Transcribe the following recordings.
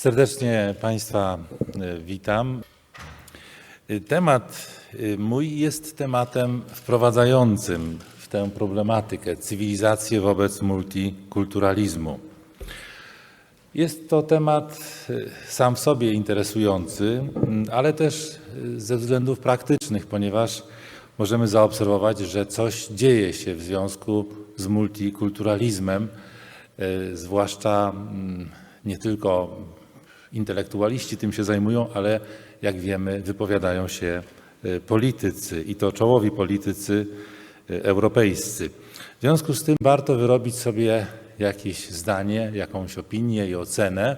Serdecznie Państwa y, witam. Y, Temat y, mój jest tematem wprowadzającym w tę problematykę cywilizację wobec multikulturalizmu. Jest to temat sam w sobie interesujący, mm, ale też ze względów praktycznych, ponieważ możemy zaobserwować, że coś dzieje się w związku z multikulturalizmem, zwłaszcza mm, nie tylko intelektualiści tym się zajmują, ale jak wiemy, wypowiadają się y, politycy i to czołowi politycy y, europejscy. W związku z tym warto wyrobić sobie jakieś zdanie, jakąś opinię i ocenę,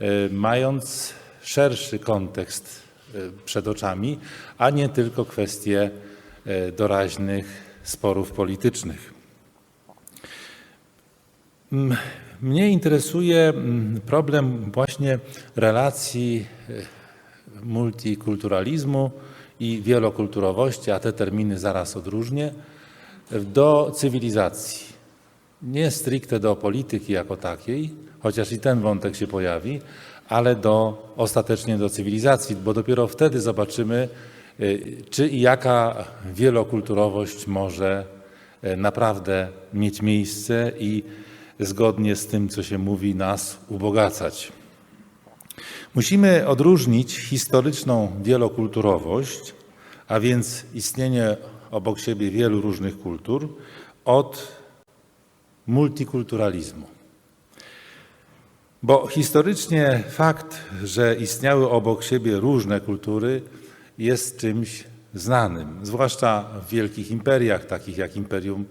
y, mając szerszy kontekst przed oczami, a nie tylko kwestie doraźnych sporów politycznych. Mm, Mnie interesuje mm, problem właśnie relacji y, multikulturalizmu i wielokulturowości, a te terminy zaraz odróżnię, do cywilizacji. Nie stricte do polityki jako takiej, chociaż i ten wątek się pojawi, ale do, ostatecznie do cywilizacji, bo dopiero wtedy zobaczymy, y, czy i jaka wielokulturowość może y, naprawdę mieć miejsce i zgodnie z tym, co się mówi, nas ubogacać. Musimy odróżnić historyczną wielokulturowość, a więc istnienie obok siebie wielu różnych kultur, od multikulturalizmu. Bo historycznie fakt, że istniały obok siebie różne kultury, jest czymś znanym, zwłaszcza w wielkich imperiach, takich jak Imperium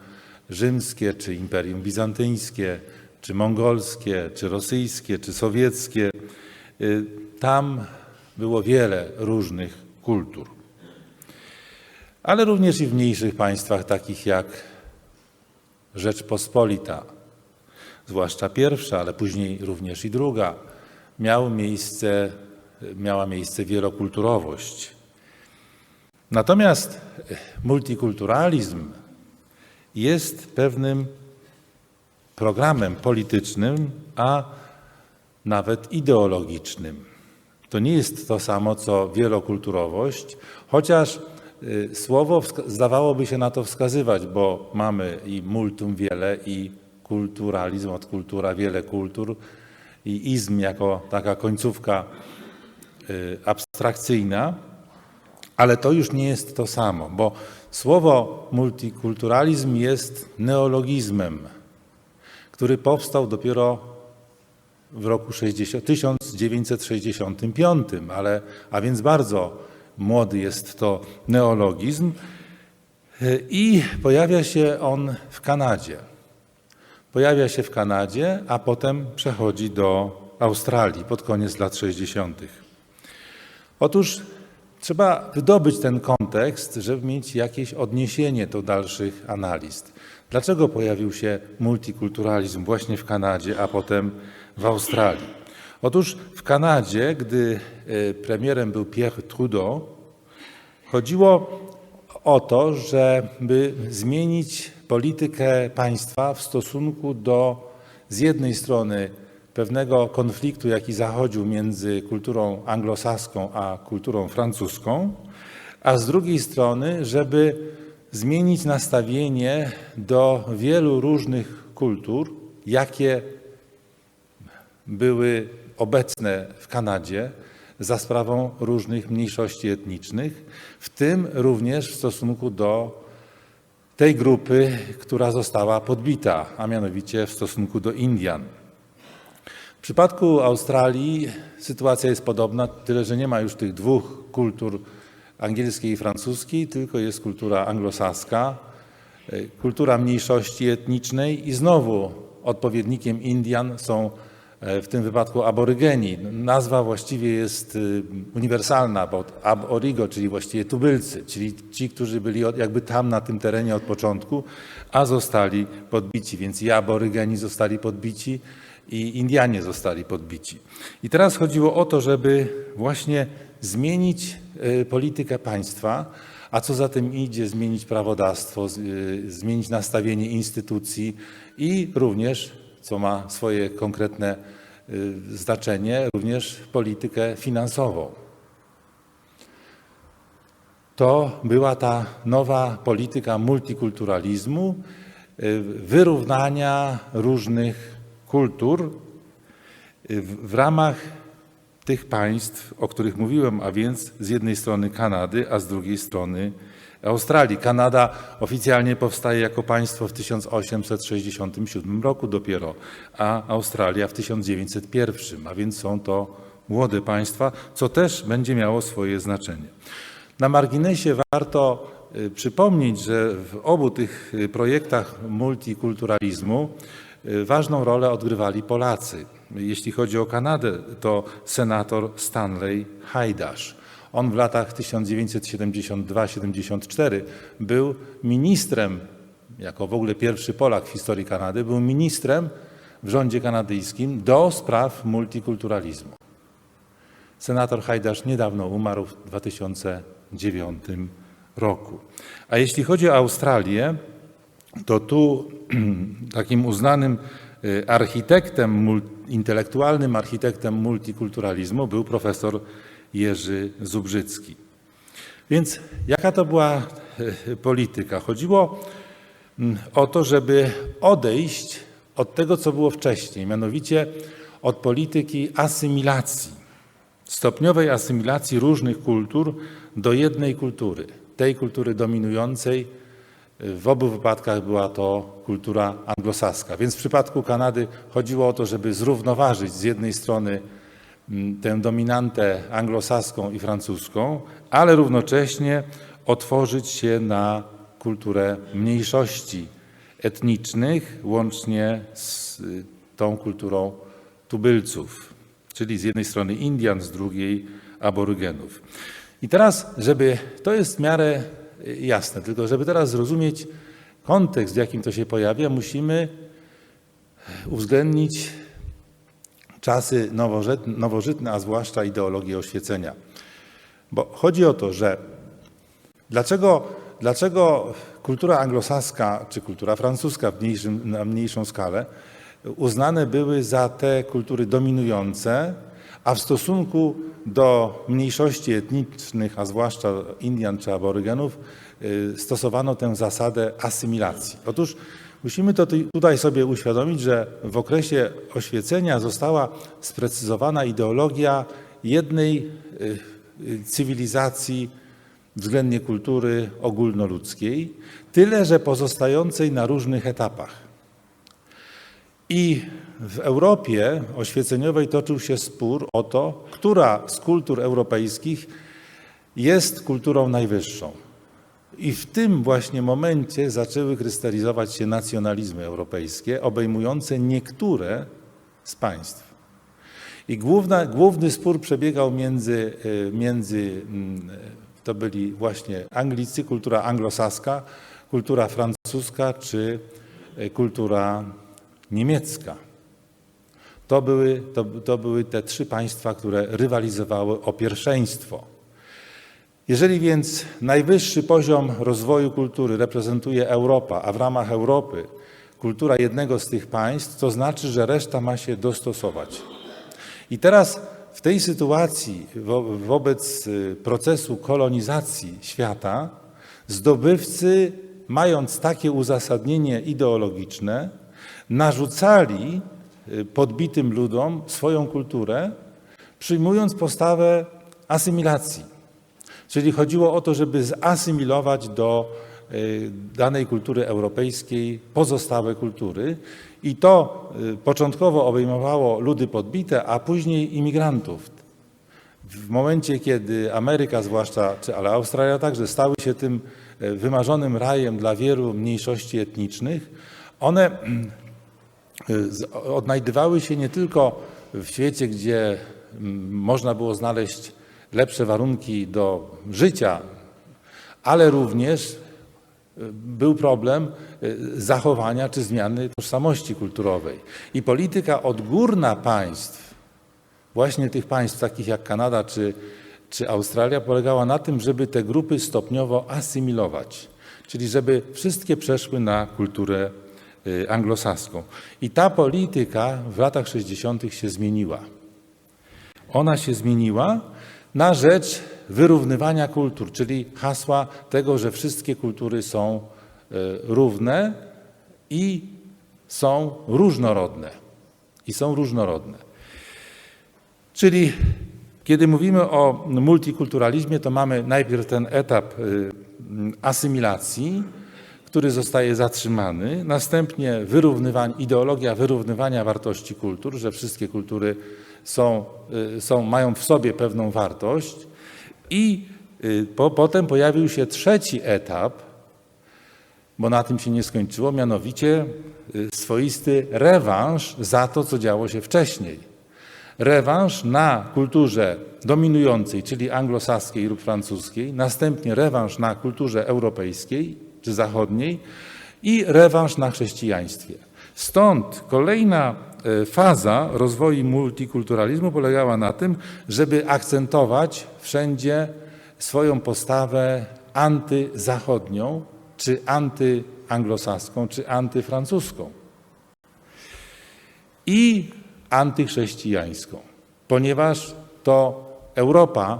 Rzymskie, czy Imperium Bizantyjskie, czy mongolskie, czy rosyjskie, czy sowieckie. Y, Tam było wiele różnych kultur. Ale również i w mniejszych państwach, takich jak Rzeczpospolita, zwłaszcza pierwsza, ale później również i druga, miał miejsce, miała miejsce wielokulturowość. Natomiast multikulturalizm jest pewnym programem politycznym, a nawet ideologicznym. To nie jest to samo co wielokulturowość, chociaż y, słowo zdawałoby się na to wskazywać, bo mamy i multum wiele, i kulturalizm od kultura, wiele kultur, i izm jako taka końcówka y, abstrakcyjna, ale to już nie jest to samo, bo słowo multikulturalizm jest neologizmem, który powstał dopiero w roku 60, 1965, ale, a więc bardzo młody jest to neologizm i pojawia się on w Kanadzie. Pojawia się w Kanadzie, a potem przechodzi do Australii pod koniec lat 60. Otóż trzeba wydobyć ten kontekst, żeby mieć jakieś odniesienie do dalszych analiz. Dlaczego pojawił się multikulturalizm właśnie w Kanadzie, a potem w Australii? Otóż w Kanadzie, gdy e, premierem był Pierre Trudeau, chodziło o to, żeby zmienić politykę państwa w stosunku do z jednej strony pewnego konfliktu, jaki zachodził między kulturą anglosaską a kulturą francuską, a z drugiej strony, żeby zmienić nastawienie do wielu różnych kultur, jakie były obecne w Kanadzie za sprawą różnych mniejszości etnicznych, w tym również w stosunku do tej grupy, która została podbita, a mianowicie w stosunku do Indian. W przypadku Australii sytuacja jest podobna, tyle że nie ma już tych dwóch kultur angielskiej i francuskiej, tylko jest kultura anglosaska, e, kultura mniejszości etnicznej i znowu odpowiednikiem Indian są e, w tym wypadku aborygeni. Nazwa właściwie jest y, uniwersalna, bo ab origo, czyli właściwie tubylcy, czyli ci, którzy byli jakby tam na tym terenie od początku, a zostali podbici. Więc i aborygeni zostali podbici, i Indianie zostali podbici. I teraz chodziło o to, żeby właśnie zmienić y, politykę państwa, a co za tym idzie, zmienić prawodawstwo, y, zmienić nastawienie instytucji i również, co ma swoje konkretne y, znaczenie również politykę finansową. To była ta nowa polityka multikulturalizmu, wyrównania różnych kultur y, w ramach tych państw, o których mówiłem, a więc z jednej strony Kanady, a z drugiej strony Australii. Kanada oficjalnie powstaje jako państwo w 1867 roku dopiero, a Australia w 1901, a więc są to młode państwa, co też będzie miało swoje znaczenie. Na marginesie warto y, przypomnieć, że w obu tych y, projektach multikulturalizmu ważną rolę odgrywali Polacy. Jeśli chodzi o Kanadę, to senator Stanley Hajdasz. On w latach 1972-74 był ministrem, jako w ogóle pierwszy Polak w historii Kanady, był ministrem w rządzie kanadyjskim do spraw multikulturalizmu. Senator Hajdasz niedawno umarł w 2009 roku. A jeśli chodzi o Australię, to tu takim uznanym y, architektem, intelektualnym architektem multikulturalizmu był profesor Jerzy Zubrzycki. Więc jaka to była y, polityka? Chodziło mm, o to, żeby odejść od tego, co było wcześniej, mianowicie od polityki asymilacji stopniowej asymilacji różnych kultur do jednej kultury, tej kultury dominującej. W obu wypadkach była to kultura anglosaska. Więc w przypadku Kanady chodziło o to, żeby zrównoważyć z jednej strony mm, tę dominantę anglosaską i francuską, ale równocześnie otworzyć się na kulturę mniejszości etnicznych, łącznie z y, tą kulturą tubylców czyli z jednej strony Indian, z drugiej aborygenów. I teraz, żeby to jest w miarę jasne, tylko żeby teraz zrozumieć kontekst, w jakim to się pojawia, musimy uwzględnić czasy nowożytne, a zwłaszcza ideologię oświecenia. Bo chodzi o to, że dlaczego, dlaczego kultura anglosaska czy kultura francuska w mniejszym, na mniejszą skalę uznane były za te kultury dominujące, a w stosunku do mniejszości etnicznych, a zwłaszcza Indian czy aborygenów, y, stosowano tę zasadę asymilacji. Otóż musimy to tu- tutaj sobie uświadomić, że w okresie oświecenia została sprecyzowana ideologia jednej y, y, cywilizacji, względnie kultury ogólnoludzkiej, tyle że pozostającej na różnych etapach. I w Europie oświeceniowej toczył się spór o to, która z kultur europejskich jest kulturą najwyższą. I w tym właśnie momencie zaczęły krystalizować się nacjonalizmy europejskie, obejmujące niektóre z państw. I główna, główny spór przebiegał między, y, między, mm, to byli właśnie Anglicy, kultura anglosaska, kultura francuska czy y, kultura niemiecka. To były, to, to były te trzy państwa, które rywalizowały o pierwszeństwo. Jeżeli więc najwyższy poziom rozwoju kultury reprezentuje Europa, a w ramach Europy kultura jednego z tych państw, to znaczy, że reszta ma się dostosować. I teraz w tej sytuacji, wo, wobec y, procesu kolonizacji świata, zdobywcy, mając takie uzasadnienie ideologiczne, narzucali podbitym ludom swoją kulturę, przyjmując postawę asymilacji. Czyli chodziło o to, żeby zasymilować do y, danej kultury europejskiej pozostałe kultury. I to y, początkowo obejmowało ludy podbite, a później imigrantów. W momencie, kiedy Ameryka zwłaszcza, czy, ale Australia także, stały się tym wymarzonym rajem dla wielu mniejszości etnicznych, one odnajdywały się nie tylko w świecie, gdzie można było znaleźć lepsze warunki do życia, ale również y, był problem y, zachowania czy zmiany tożsamości kulturowej. I polityka odgórna państw, właśnie tych państw takich jak Kanada czy, czy Australia, polegała na tym, żeby te grupy stopniowo asymilować, czyli żeby wszystkie przeszły na kulturę y, anglosaską. I ta polityka w latach 60. się zmieniła. Ona się zmieniła na rzecz wyrównywania kultur, czyli hasła tego, że wszystkie kultury są y, równe i są różnorodne. I są różnorodne. Czyli kiedy mówimy o multikulturalizmie, to mamy najpierw ten etap y, asymilacji, który zostaje zatrzymany, następnie ideologia wyrównywania wartości kultur, że wszystkie kultury są, y, są, mają w sobie pewną wartość. I y, po, potem pojawił się trzeci etap, bo na tym się nie skończyło, mianowicie swoisty rewanż za to, co działo się wcześniej. Rewanż na kulturze dominującej, czyli anglosaskiej lub francuskiej, następnie rewanż na kulturze europejskiej czy zachodniej i rewanż na chrześcijaństwie. Stąd kolejna e, faza rozwoju multikulturalizmu polegała na tym, żeby akcentować wszędzie swoją postawę antyzachodnią, czy antyanglosaską, czy antyfrancuską. I antychrześcijańską, ponieważ to Europa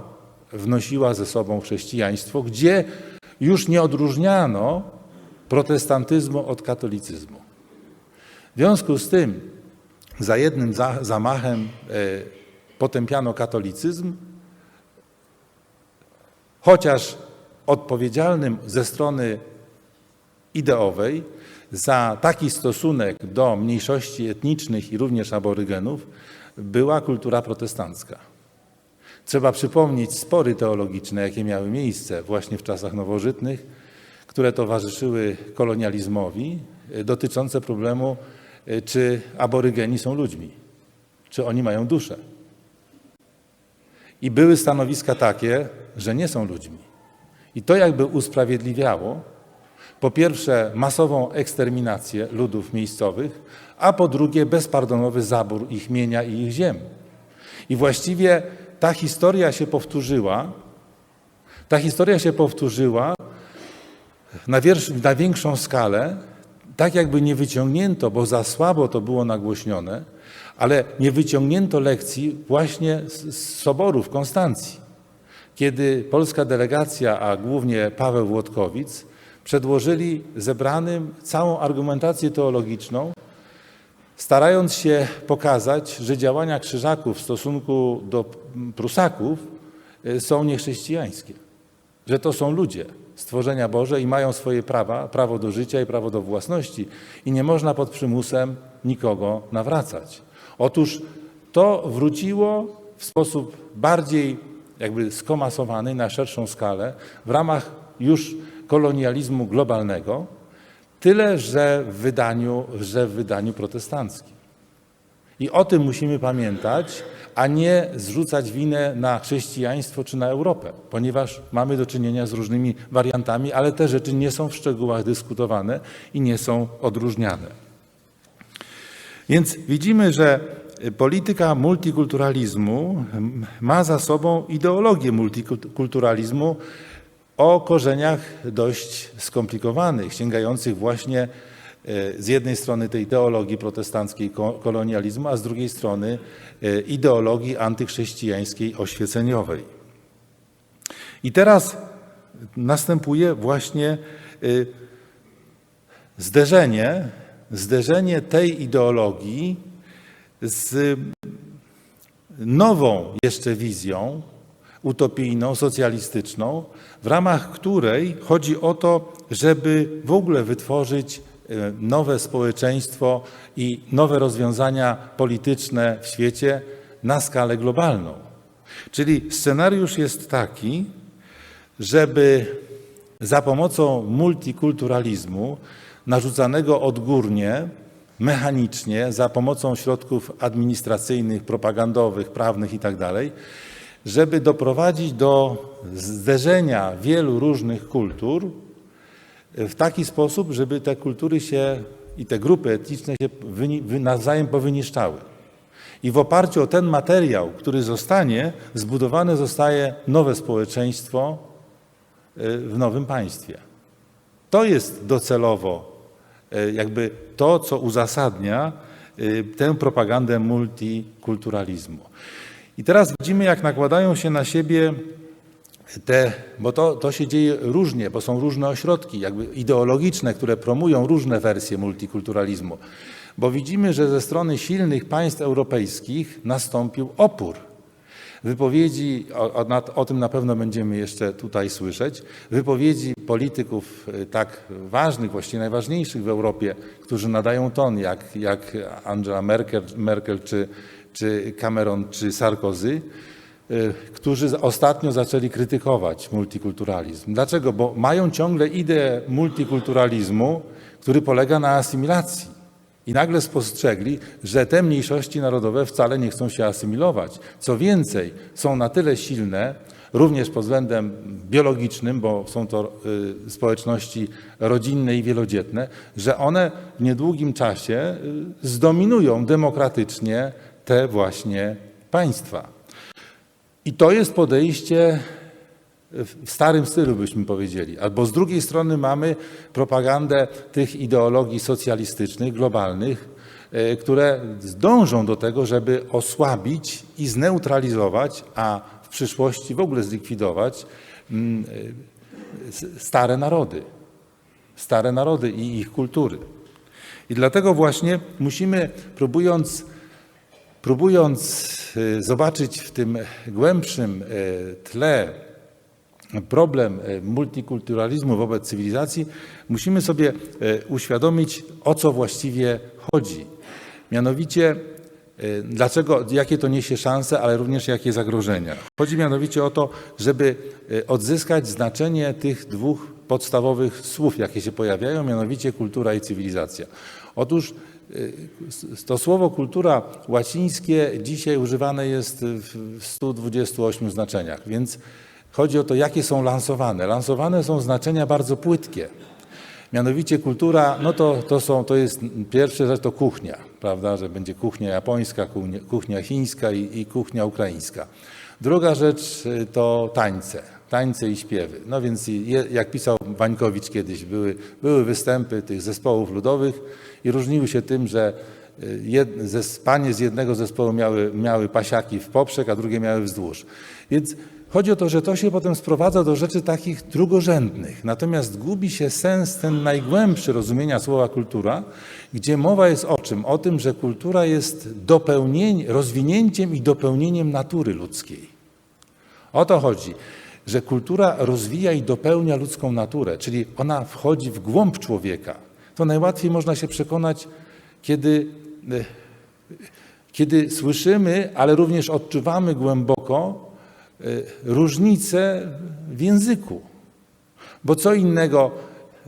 wnosiła ze sobą chrześcijaństwo, gdzie już nie odróżniano protestantyzmu od katolicyzmu. W związku z tym za jednym zamachem e, potępiano katolicyzm, chociaż odpowiedzialnym ze strony ideowej za taki stosunek do mniejszości etnicznych i również aborygenów była kultura protestancka. Trzeba przypomnieć spory teologiczne, jakie miały miejsce właśnie w czasach nowożytnych, które towarzyszyły kolonializmowi, e, dotyczące problemu, e, czy aborygeni są ludźmi, czy oni mają duszę. I były stanowiska takie, że nie są ludźmi. I to jakby usprawiedliwiało po pierwsze masową eksterminację ludów miejscowych, a po drugie bezpardonowy zabór ich mienia i ich ziem. I właściwie ta historia się powtórzyła, ta historia się powtórzyła na, na większą skalę, tak jakby nie wyciągnięto, bo za słabo to było nagłośnione, ale nie wyciągnięto lekcji właśnie z, z Soboru w Konstancji, kiedy polska delegacja, a głównie Paweł Włodkowic, przedłożyli zebranym całą argumentację teologiczną, starając się pokazać, że działania krzyżaków w stosunku do Prusaków e, są niechrześcijańskie, że to są ludzie, stworzenia Boże i mają swoje prawa, prawo do życia i prawo do własności i nie można pod przymusem nikogo nawracać. Otóż to wróciło w sposób bardziej jakby skomasowany na szerszą skalę w ramach już kolonializmu globalnego, tyle że w wydaniu, że w wydaniu protestanckim. I o tym musimy pamiętać, a nie zrzucać winę na chrześcijaństwo czy na Europę, ponieważ mamy do czynienia z różnymi wariantami, ale te rzeczy nie są w szczegółach dyskutowane i nie są odróżniane. Więc widzimy, że polityka multikulturalizmu ma za sobą ideologię multikulturalizmu, o korzeniach dość skomplikowanych, sięgających właśnie e, z jednej strony tej teologii protestanckiej kolonializmu, a z drugiej strony e, ideologii antychrześcijańskiej oświeceniowej. I teraz następuje właśnie e, zderzenie, zderzenie tej ideologii z nową jeszcze wizją utopijną, socjalistyczną, w ramach której chodzi o to, żeby w ogóle wytworzyć e, nowe społeczeństwo i nowe rozwiązania polityczne w świecie na skalę globalną. Czyli scenariusz jest taki, żeby za pomocą multikulturalizmu narzucanego odgórnie, mechanicznie, za pomocą środków administracyjnych, propagandowych, prawnych itd., tak żeby doprowadzić do zderzenia wielu różnych kultur w taki sposób, żeby te kultury się i te grupy etniczne się nawzajem powyniszczały. I w oparciu o ten materiał, który zostanie, zbudowane zostaje nowe społeczeństwo y, w nowym państwie. To jest docelowo e, jakby to, co uzasadnia e, tę propagandę multikulturalizmu. I teraz widzimy, jak nakładają się na siebie te, bo to, to się dzieje różnie, bo są różne ośrodki jakby ideologiczne, które promują różne wersje multikulturalizmu. Bo widzimy, że ze strony silnych państw europejskich nastąpił opór. Wypowiedzi, o, o, o tym na pewno będziemy jeszcze tutaj słyszeć, wypowiedzi polityków y, tak ważnych, właściwie najważniejszych w Europie, którzy nadają ton, jak, jak Angela Merkel, Merkel czy, czy Cameron, czy Sarkozy, y, którzy ostatnio zaczęli krytykować multikulturalizm. Dlaczego? Bo mają ciągle ideę multikulturalizmu, który polega na asymilacji. I nagle spostrzegli, że te mniejszości narodowe wcale nie chcą się asymilować. Co więcej, są na tyle silne, również pod względem biologicznym, bo są to y, społeczności rodzinne i wielodzietne, że one w niedługim czasie y, zdominują demokratycznie te właśnie państwa. I to jest podejście w starym stylu byśmy powiedzieli. Albo z drugiej strony mamy propagandę tych ideologii socjalistycznych, globalnych, e, które dążą do tego, żeby osłabić i zneutralizować, a w przyszłości w ogóle zlikwidować mm, e, stare narody. Stare narody i ich kultury. I dlatego właśnie musimy, próbując Próbując y, zobaczyć w tym głębszym tle problem y, multikulturalizmu wobec cywilizacji, musimy sobie y, uświadomić, o co właściwie chodzi. Mianowicie, y, dlaczego, jakie to niesie szanse, ale również jakie zagrożenia. Chodzi mianowicie o to, żeby odzyskać znaczenie tych dwóch podstawowych słów, jakie się pojawiają, mianowicie kultura i cywilizacja. Otóż to słowo kultura łacińskie dzisiaj używane jest w 128 znaczeniach, więc chodzi o to, jakie są lansowane. Lansowane są znaczenia bardzo płytkie. Mianowicie kultura, no to, to, są, to jest pierwsza rzecz to kuchnia, prawda, że będzie kuchnia japońska, kuchnia, chińska i, i kuchnia ukraińska. Druga rzecz y, to tańce, tańce i śpiewy. No więc jak pisał Wańkowicz kiedyś, były, były występy tych zespołów ludowych i różniły się tym, że y, jed, panie z jednego zespołu miały, miały pasiaki w poprzek, a drugie miały wzdłuż. Więc Chodzi o to, że to się potem sprowadza do rzeczy takich drugorzędnych. Natomiast gubi się sens ten najgłębszy rozumienia słowa kultura, gdzie mowa jest o czym? O tym, że kultura jest rozwinięciem i dopełnieniem natury ludzkiej. O to chodzi, że kultura rozwija i dopełnia ludzką naturę, czyli ona wchodzi w głąb człowieka. To najłatwiej można się przekonać, kiedy, e, kiedy słyszymy, ale również odczuwamy głęboko różnice w języku. Bo co innego,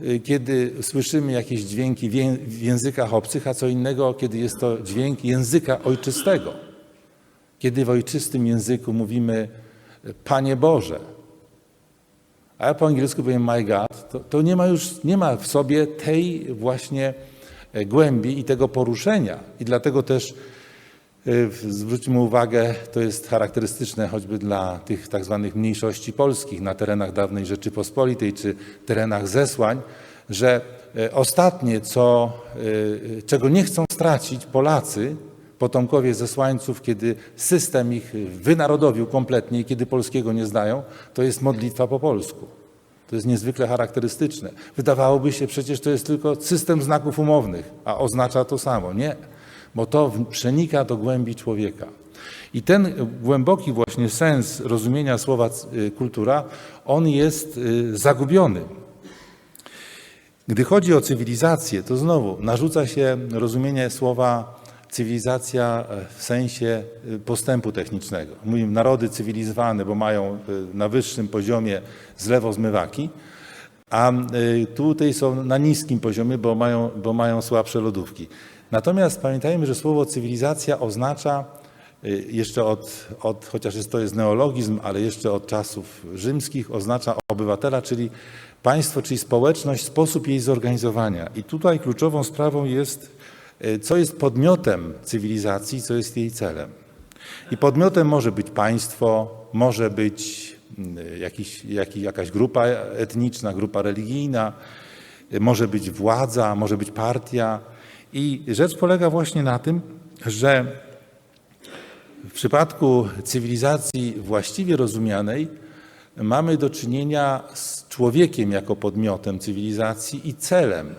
y, kiedy słyszymy jakieś dźwięki w ję- w językach obcych, a co innego, kiedy jest to dźwięk języka ojczystego. Kiedy w ojczystym języku mówimy y, Panie Boże, a ja po angielsku powiem My God, to, to nie ma już nie ma w sobie tej właśnie e, głębi i tego poruszenia. I dlatego też Y, Zwróćmy uwagę, to jest charakterystyczne choćby dla tych tak zwanych mniejszości polskich na terenach dawnej Rzeczypospolitej czy terenach zesłań, że y, ostatnie, co, y, czego nie chcą stracić Polacy, potomkowie zesłańców, kiedy system ich wynarodowił kompletnie i kiedy polskiego nie znają, to jest modlitwa po polsku. To jest niezwykle charakterystyczne. Wydawałoby się przecież to jest tylko system znaków umownych, a oznacza to samo. Nie, bo to przenika do głębi człowieka. I ten głęboki właśnie sens rozumienia słowa y, kultura, on jest y, zagubiony. Gdy chodzi o cywilizację, to znowu narzuca się rozumienie słowa cywilizacja e, w sensie y, postępu technicznego. Mówimy narody cywilizowane, bo mają na wyższym poziomie zlewozmywaki, a y, tutaj są na niskim poziomie, bo mają, bo mają słabsze lodówki. Natomiast pamiętajmy, że słowo cywilizacja oznacza y, jeszcze od, od, chociaż jest, to jest neologizm, ale jeszcze od czasów rzymskich, oznacza obywatela, czyli państwo, czyli społeczność, sposób jej zorganizowania. I tutaj kluczową sprawą jest, y, co jest podmiotem cywilizacji, co jest jej celem. I podmiotem może być państwo, może być mm, jakiś, jaki, jakaś grupa etniczna, grupa religijna, może być władza, może być partia. I rzecz polega właśnie na tym, że w przypadku cywilizacji właściwie rozumianej mamy do czynienia z człowiekiem jako podmiotem cywilizacji i celem,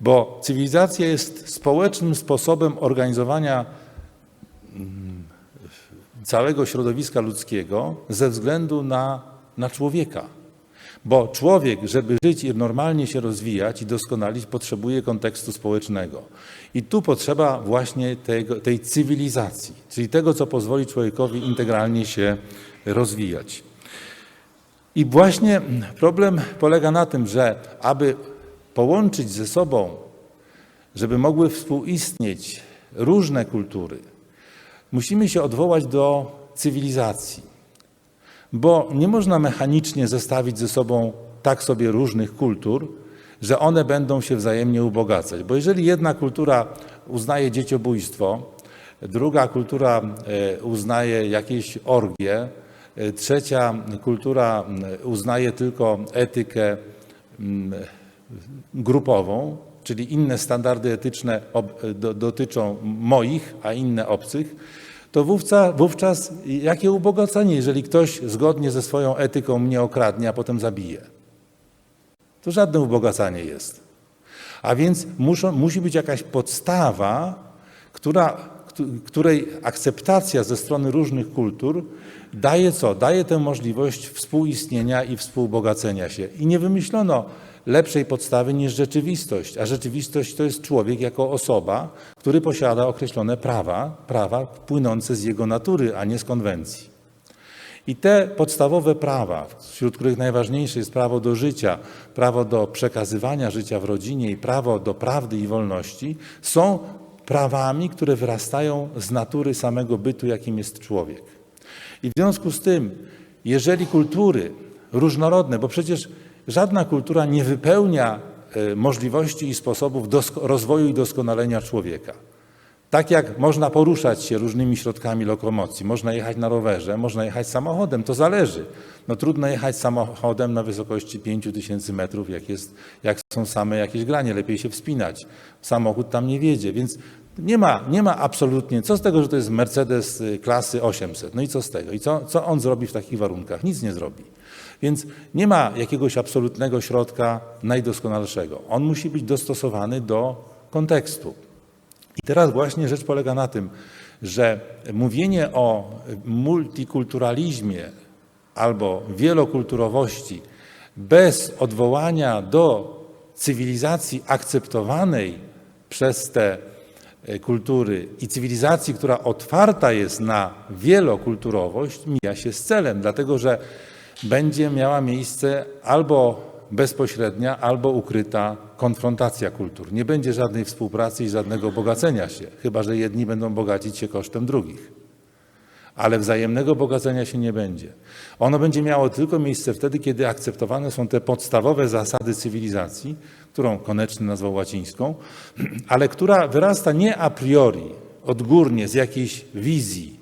bo cywilizacja jest społecznym sposobem organizowania mm, całego środowiska ludzkiego ze względu na, na człowieka. Bo człowiek, żeby żyć i normalnie się rozwijać i doskonalić, potrzebuje kontekstu społecznego. I tu potrzeba właśnie tego, tej cywilizacji, czyli tego, co pozwoli człowiekowi integralnie się rozwijać. I właśnie problem polega na tym, że aby połączyć ze sobą, żeby mogły współistnieć różne kultury, musimy się odwołać do cywilizacji. Bo nie można mechanicznie zestawić ze sobą tak sobie różnych kultur, że one będą się wzajemnie ubogacać. Bo jeżeli jedna kultura uznaje dzieciobójstwo, druga kultura e, uznaje jakieś orgie, e, trzecia kultura uznaje tylko etykę grupową, czyli inne standardy etyczne dotyczą moich, a inne obcych, to wówczas, wówczas jakie ubogacenie, jeżeli ktoś zgodnie ze swoją etyką mnie okradnie, a potem zabije? To żadne ubogacanie jest. A więc muszą, musi być jakaś podstawa, która, której akceptacja ze strony różnych kultur daje co? Daje tę możliwość współistnienia i współbogacenia się. I nie wymyślono lepszej podstawy niż rzeczywistość, a rzeczywistość to jest człowiek jako osoba, który posiada określone prawa, prawa płynące z jego natury, a nie z konwencji. I te podstawowe prawa, wśród których najważniejsze jest prawo do życia, prawo do przekazywania życia w rodzinie i prawo do prawdy i wolności, są prawami, które wyrastają z natury samego bytu, jakim jest człowiek. I w związku z tym, jeżeli kultury różnorodne, bo przecież Żadna kultura nie wypełnia e, możliwości i sposobów rozwoju i doskonalenia człowieka. Tak jak można poruszać się różnymi środkami lokomocji, można jechać na rowerze, można jechać samochodem, to zależy. No trudno jechać samochodem na wysokości 5000 metrów, jak, jest, jak są same jakieś granie, lepiej się wspinać. Samochód tam nie wiedzie, więc nie ma, nie ma absolutnie, co z tego, że to jest Mercedes y, klasy 800, no i co z tego? I co, co on zrobi w takich warunkach? Nic nie zrobi. Więc nie ma jakiegoś absolutnego środka najdoskonalszego. On musi być dostosowany do kontekstu. I teraz właśnie rzecz polega na tym, że mówienie o multikulturalizmie albo wielokulturowości bez odwołania do cywilizacji akceptowanej przez te e, kultury i cywilizacji, która otwarta jest na wielokulturowość, mija się z celem, dlatego że będzie miała miejsce albo bezpośrednia, albo ukryta konfrontacja kultur. Nie będzie żadnej współpracy i żadnego bogacenia się, chyba że jedni będą bogacić się kosztem drugich. Ale wzajemnego bogacenia się nie będzie. Ono będzie miało tylko miejsce wtedy, kiedy akceptowane są te podstawowe zasady cywilizacji, którą Koneczny nazwał łacińską, ale która wyrasta nie a priori, odgórnie, z jakiejś wizji,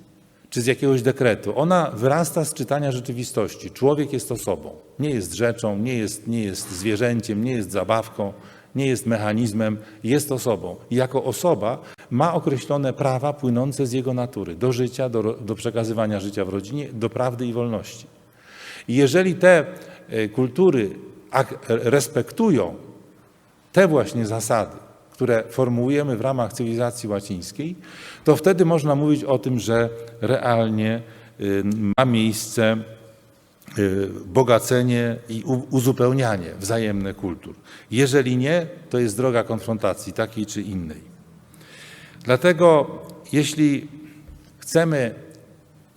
czy z jakiegoś dekretu. Ona wyrasta z czytania rzeczywistości. Człowiek jest osobą, nie jest rzeczą, nie jest, nie jest zwierzęciem, nie jest zabawką, nie jest mechanizmem, jest osobą. I jako osoba ma określone prawa płynące z jego natury do życia, do, do przekazywania życia w rodzinie, do prawdy i wolności. I jeżeli te e, kultury respektują te właśnie zasady, które formułujemy w ramach cywilizacji łacińskiej, to wtedy można mówić o tym, że realnie y, ma miejsce y, bogacenie i uzupełnianie wzajemne kultur. Jeżeli nie, to jest droga konfrontacji takiej czy innej. Dlatego jeśli chcemy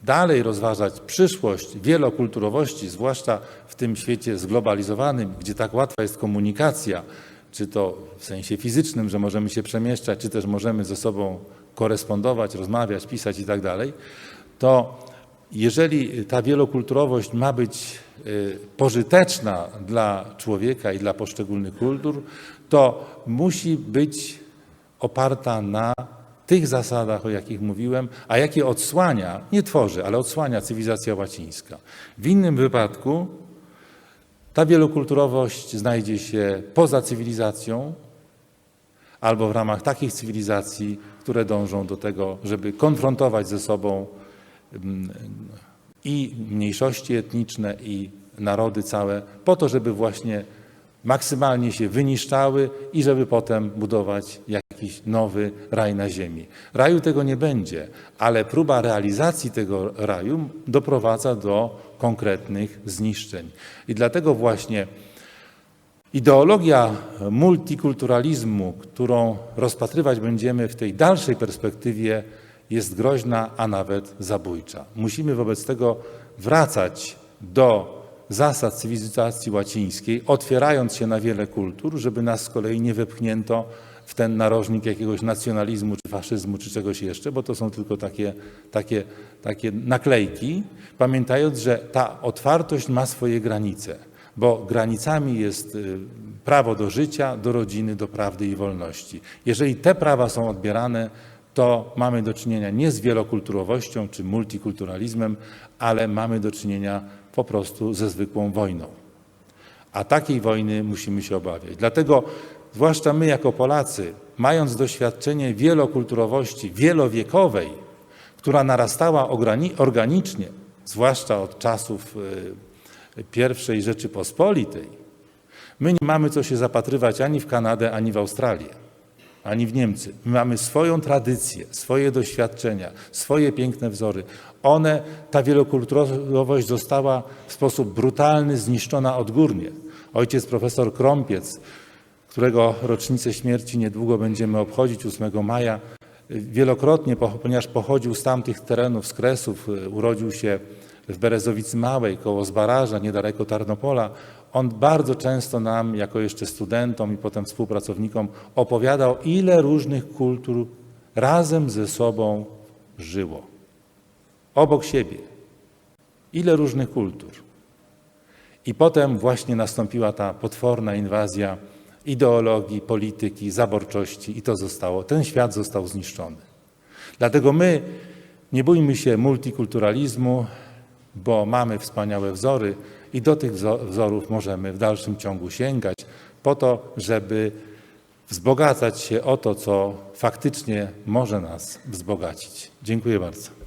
dalej rozważać przyszłość wielokulturowości, zwłaszcza w tym świecie zglobalizowanym, gdzie tak łatwa jest komunikacja, czy to w sensie fizycznym, że możemy się przemieszczać, czy też możemy ze sobą korespondować, rozmawiać, pisać i tak dalej, to jeżeli ta wielokulturowość ma być y, pożyteczna dla człowieka i dla poszczególnych kultur, to musi być oparta na tych zasadach, o jakich mówiłem, a jakie odsłania, nie tworzy, ale odsłania cywilizacja łacińska. W innym wypadku Ta wielokulturowość znajdzie się poza cywilizacją albo w ramach takich cywilizacji, które dążą do tego, żeby konfrontować ze sobą mm, i mniejszości etniczne, i narody całe, po to, żeby właśnie maksymalnie się wyniszczały i żeby potem budować jakiś nowy raj na ziemi. Raju tego nie będzie, ale próba realizacji tego raju doprowadza do konkretnych zniszczeń. I dlatego właśnie ideologia multikulturalizmu, którą rozpatrywać będziemy w tej dalszej perspektywie, jest groźna, a nawet zabójcza. Musimy wobec tego wracać do zasad cywilizacji łacińskiej, otwierając się na wiele kultur, żeby nas z kolei nie wepchnięto w ten narożnik jakiegoś nacjonalizmu, czy faszyzmu, czy czegoś jeszcze, bo to są tylko takie, takie, takie naklejki, pamiętając, że ta otwartość ma swoje granice, bo granicami jest y, prawo do życia, do rodziny, do prawdy i wolności. Jeżeli te prawa są odbierane, to mamy do czynienia nie z wielokulturowością czy multikulturalizmem, ale mamy do czynienia po prostu ze zwykłą wojną. A takiej wojny musimy się obawiać. Dlatego, zwłaszcza my jako Polacy, mając doświadczenie wielokulturowości, wielowiekowej, która narastała organicznie, zwłaszcza od czasów y, I Rzeczypospolitej, my nie mamy co się zapatrywać ani w Kanadę, ani w Australię, ani w Niemcy. My mamy swoją tradycję, swoje doświadczenia, swoje piękne wzory. One, ta wielokulturowość została w sposób brutalny zniszczona odgórnie. Ojciec profesor Krąpiec, którego rocznicę śmierci niedługo będziemy obchodzić 8 maja, wielokrotnie, po- ponieważ pochodził z tamtych terenów, z Kresów, y, urodził się w Berezowicy Małej, koło Zbaraża, niedaleko Tarnopola. On bardzo często nam, jako jeszcze studentom i potem współpracownikom, opowiadał, ile różnych kultur razem ze sobą żyło. Obok siebie. Ile różnych kultur. I potem właśnie nastąpiła ta potworna inwazja ideologii, polityki, zaborczości i to zostało, ten świat został zniszczony. Dlatego my nie bójmy się multikulturalizmu, bo mamy wspaniałe wzory i do tych wzo- wzorów możemy w dalszym ciągu sięgać po to, żeby wzbogacać się o to, co faktycznie może nas wzbogacić. Dziękuję bardzo.